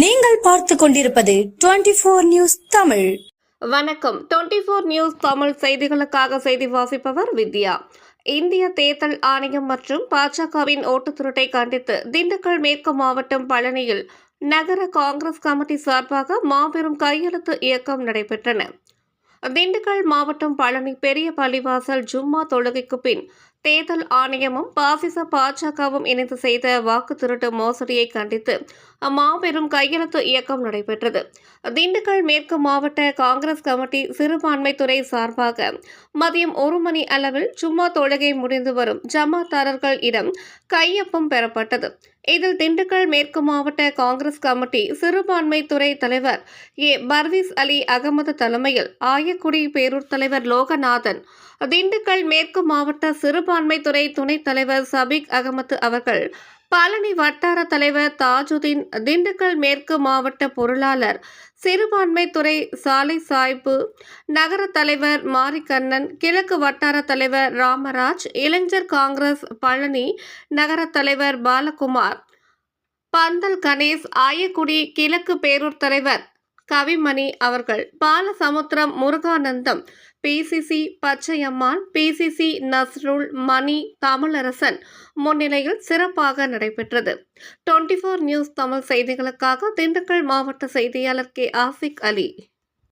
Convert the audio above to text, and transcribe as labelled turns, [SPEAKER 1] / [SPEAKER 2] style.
[SPEAKER 1] நீங்கள் பார்த்து கொண்டிருப்பது டுவெண்டி போர் நியூஸ் தமிழ்.
[SPEAKER 2] வணக்கம். டுவெண்டி ஃபோர் நியூஸ் தமிழ் செய்திகளுக்காக செய்தி வாசிப்பவர் வித்யா. இந்திய தேர்தல் ஆணையம் மற்றும் பாஜகவின் ஓட்டு திருட்டை கண்டித்து திண்டுக்கல் மேற்கு மாவட்டம் பழனியில் நகர காங்கிரஸ் கமிட்டி சார்பாக மாபெரும் கையெழுத்து இயக்கம் நடைபெற்றன. திண்டுக்கல் மாவட்டம் பழனி பெரிய பள்ளிவாசல் ஜும்மா தொழுகைக்கு பின் தேர்தல் ஆணையமும் பாசிச பாஜகவும் இணைந்து செய்த வாக்கு திருட்டு மோசடியை கண்டித்து மாபெரும் கையெழுத்து இயக்கம் நடைபெற்றது. திண்டுக்கல் மேற்கு மாவட்ட காங்கிரஸ் கமிட்டி சிறுபான்மைத்துறை சார்பாக மதியம் ஒரு மணி அளவில் சும்மா தொழுகை முடிந்து வரும் ஜமாத்தாரர்கள் இடம் கையொப்பம் பெறப்பட்டது. இதில் திண்டுக்கல் மேற்கு மாவட்ட காங்கிரஸ் கமிட்டி சிறுபான்மைத்துறை தலைவர் ஏ. பர்வீஸ் அலி அகமது தலைமையில் ஆயக்குடி பேரூர் தலைவர் லோகநாதன் திண்டுக்கல் மேற்கு மாவட்ட சிறுபான் துறை துணைத் தலைவர் சபீக் அகமது அவர்கள் பழனி வட்டார தலைவர் தாஜுதீன் திண்டுக்கல் மேற்கு மாவட்ட பொருளாளர் சிறுபான்மை துறை சாலை சாய்ப்பு நகர தலைவர் மாரிக்கண்ணன் கிழக்கு வட்டார தலைவர் ராமராஜ் இளைஞர் காங்கிரஸ் பழனி நகர தலைவர் பாலகுமார் பந்தல் கணேஷ் ஆயக்குடி கிழக்கு பேரூர் தலைவர் கவிமணி அவர்கள் பாலசமுத்திரம் முருகானந்தம் பிசிசி பச்சையம்மாள் பிசிசி நஸ்ருல் மணி தமிழரசன் முன்னிலையில் சிறப்பாக நடைபெற்றது. டுவெண்டி ஃபோர் நியூஸ் தமிழ் செய்திகளுக்காக திண்டுக்கல் மாவட்ட செய்தியாளர் கே. ஆசிக் அலி.